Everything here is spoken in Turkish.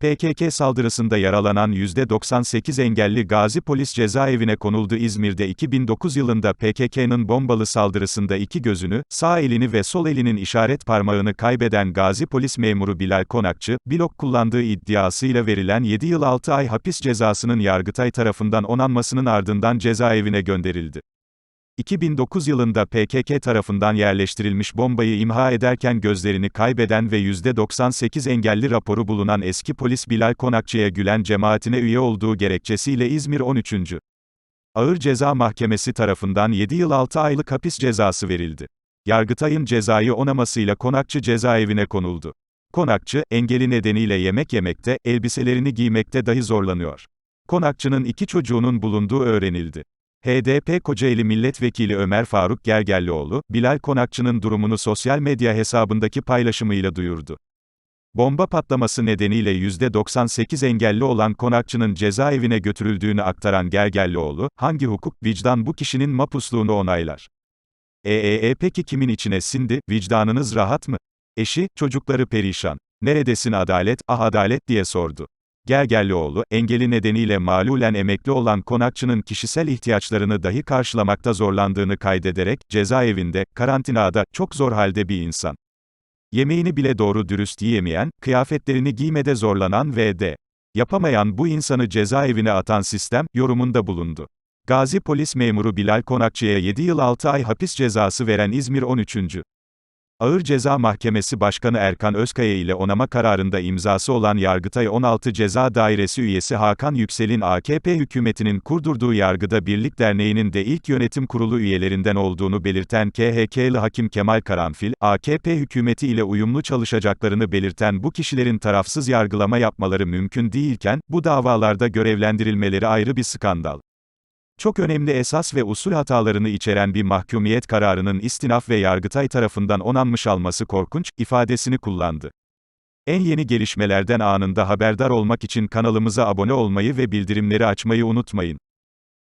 PKK saldırısında yaralanan %98 engelli gazi polis cezaevine konuldu İzmir'de 2009 yılında PKK'nın bombalı saldırısında iki gözünü, sağ elini ve sol elinin işaret parmağını kaybeden gazi polis memuru Bilal Konakçı, blok kullandığı iddiasıyla verilen 7 yıl 6 ay hapis cezasının Yargıtay tarafından onanmasının ardından cezaevine gönderildi. 2009 yılında PKK tarafından yerleştirilmiş bombayı imha ederken gözlerini kaybeden ve %98 engelli raporu bulunan eski polis Bilal Konakçı'ya Gülen cemaatine üye olduğu gerekçesiyle İzmir 13. Ağır Ceza Mahkemesi tarafından 7 yıl 6 aylık hapis cezası verildi. Yargıtay'ın cezayı onamasıyla Konakçı cezaevine konuldu. Konakçı, engeli nedeniyle yemek yemekte, elbiselerini giymekte dahi zorlanıyor. Konakçı'nın iki çocuğunun bulunduğu öğrenildi. HDP Kocaeli Milletvekili Ömer Faruk Gergerlioğlu, Bilal Konakçı'nın durumunu sosyal medya hesabındaki paylaşımıyla duyurdu. Bomba patlaması nedeniyle %98 engelli olan Konakçı'nın cezaevine götürüldüğünü aktaran Gergerlioğlu, hangi hukuk, vicdan bu kişinin mapusluğunu onaylar? Eee peki kimin içine sindi, vicdanınız rahat mı? Eşi, çocukları perişan. Neredesin adalet, ah adalet diye sordu. Gergerlioğlu, engeli nedeniyle malulen emekli olan konakçının kişisel ihtiyaçlarını dahi karşılamakta zorlandığını kaydederek, cezaevinde, karantinada, çok zor halde bir insan. Yemeğini bile doğru dürüst yiyemeyen, kıyafetlerini giymede zorlanan ve de yapamayan bu insanı cezaevine atan sistem, yorumunda bulundu. Gazi polis memuru Bilal Konakçı'ya 7 yıl 6 ay hapis cezası veren İzmir 13. Ağır Ceza Mahkemesi Başkanı Erkan Özkaya ile onama kararında imzası olan Yargıtay 16 Ceza Dairesi üyesi Hakan Yüksel'in AKP hükümetinin kurdurduğu Yargıda Birlik Derneği'nin de ilk yönetim kurulu üyelerinden olduğunu belirten KHK'lı Hakim Kemal Karanfil, AKP hükümeti ile uyumlu çalışacaklarını belirten bu kişilerin tarafsız yargılama yapmaları mümkün değilken, bu davalarda görevlendirilmeleri ayrı bir skandal. Çok önemli esas ve usul hatalarını içeren bir mahkumiyet kararının istinaf ve Yargıtay tarafından onanmış alması korkunç, ifadesini kullandı. En yeni gelişmelerden anında haberdar olmak için kanalımıza abone olmayı ve bildirimleri açmayı unutmayın.